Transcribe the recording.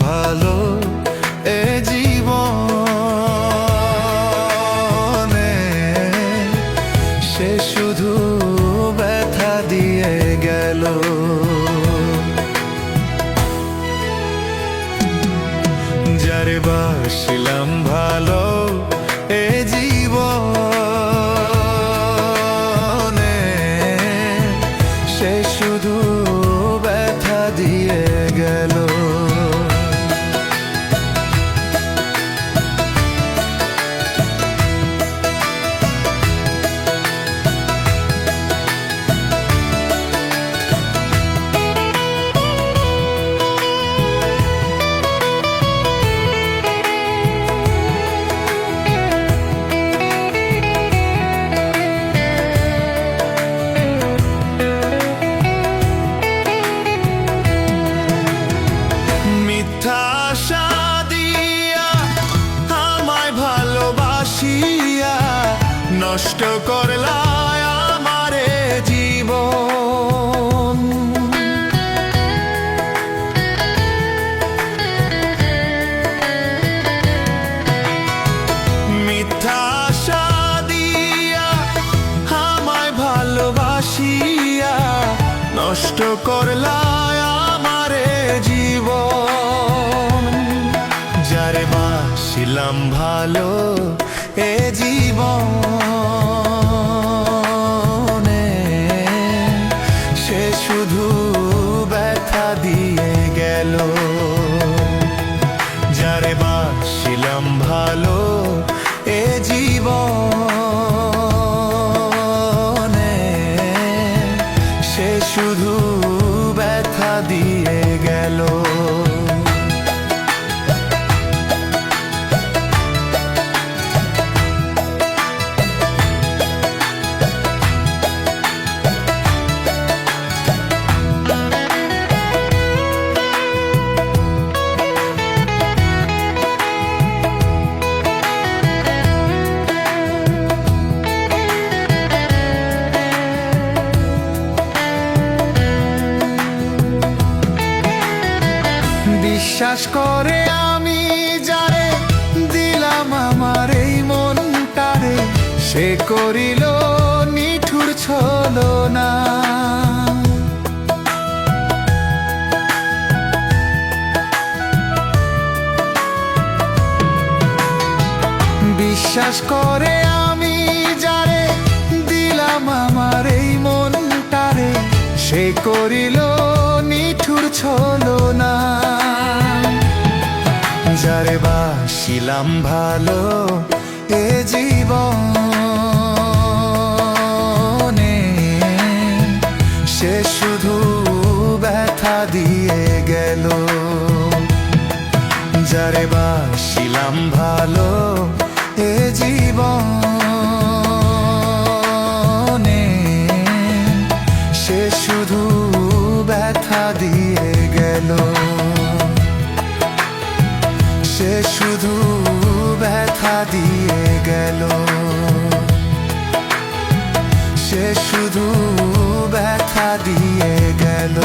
ভালো এ জীবনে। সে শুধু ব্যথা দিয়ে গেল। যারে বাসিলাম ভালো এ জীবনে। সে শুধু ব্যথা দিয়ে গেল। নষ্ট করলায় আমারে জীবন। ভালোবাসিয়া নষ্ট করলায় আমারে জীবন। যারে বাসিলাম ভালো এ জীবনে। বিশ্বাস করে আমি যারে, দিলাম আমার এই মনটারে। সে করিল নিঠুর ছলো না বিশ্বাস করে আমি যারে, দিলাম আমার এই মনটারে। সে করিল নিঠুর ছলো বাসিলাম ভালো এ জীবনে। সে শুধু ব্যথা দিয়ে গেল। যারে বাসিলাম ভালো এ জীবনে। সে শুধু ব্যথা দিয়ে গেল।